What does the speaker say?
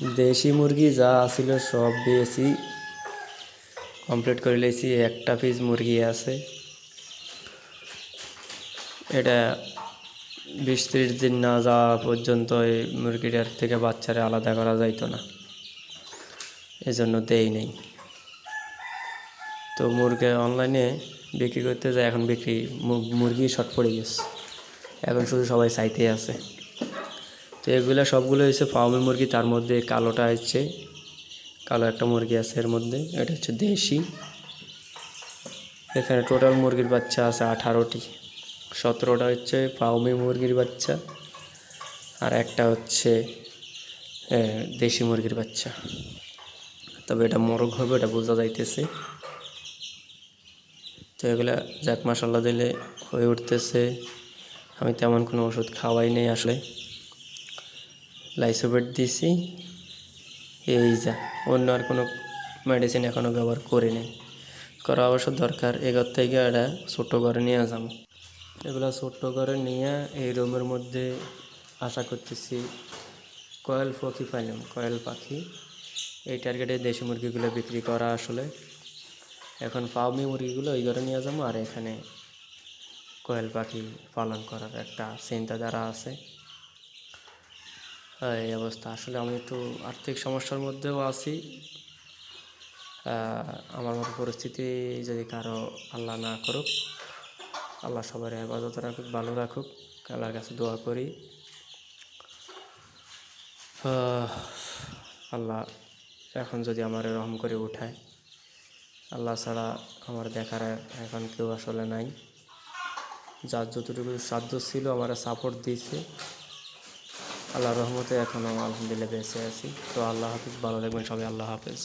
দেশি মুরগি যা আছিল সব দিয়েছি। কমপ্লিট করে লেছি, একটা পিস মুরগি আছে। এটা বিশ ত্রিশ দিন না যাওয়া পর্যন্ত এই মুরগিটার থেকে বাচ্চারা আলাদা করা যাইতো না। এজন্য দেই নেই। তো মুরগি অনলাইনে বিক্রি করতে যায়, এখন বিক্রি মুরগি শর্ট পড়ে গেছে। এখন শুধু সবাই চাইতেই আছে। তো এগুলো সবগুলো হচ্ছে ফার্মি মুরগি, তার মধ্যে কালোটা হচ্ছে কালো একটা মুরগি আছে এর মধ্যে, এটা হচ্ছে দেশি। এখানে টোটাল মুরগির বাচ্চা আছে আঠারোটি, সতেরোটা হচ্ছে ফার্মি মুরগির বাচ্চা, আর একটা হচ্ছে দেশি মুরগির বাচ্চা। তবে এটা মোরগ হবে, এটা বোঝা যাইতেছে। তো এগুলা যাক মশাল্লা দিলে হয়ে উঠতেছে। আমি তেমন কোনো ওষুধ খাওয়াই নেই আসলে। লাইসোবেট দিছি। এই যা, অন্য আর কোনো মেডিসিন এখনও ব্যবহার করি নাই। করা অবশ্য দরকার এগর থেকে এটা ছোটো করে নিয়ে যাব। এগুলো ছোট্ট করে নিয়ে এই রুমের মধ্যে আশা করতেছি কয়েল পাখি পাইলাম, কয়েল পাখি। এই টার্গেটে দেশি মুরগিগুলো বিক্রি করা আসলে। এখন ফার্মি মুরগিগুলো ওই ঘরে নিয়ে যাব আর এখানে কোয়েল পাখি পালন করার একটা চিন্তাধারা আছে। এই অবস্থা। আসলে আমি একটু আর্থিক সমস্যার মধ্যেও আছি। আমার মতো পরিস্থিতি যদি কারও আল্লাহ না করুক, আল্লাহ সবার হেফাজত রাখুক, ভালো রাখুক, আল্লাহর কাছে দোয়া করি। আল্লাহ এখন যদি আমার রহম করে উঠায়, আল্লাহ ছাড়া আমার দেখার এখন কেউ আসলে নাই। যার যতটুকু সাধ্য ছিল, আমার সাপোর্ট দিয়েছে। আল্লাহ রহমতে এখনও আলহামদুলিল্লাহ বেঁচে আছি। তো আল্লাহ হাফিজ ভালো থাকবেন সবাই আল্লাহ হাফিজ।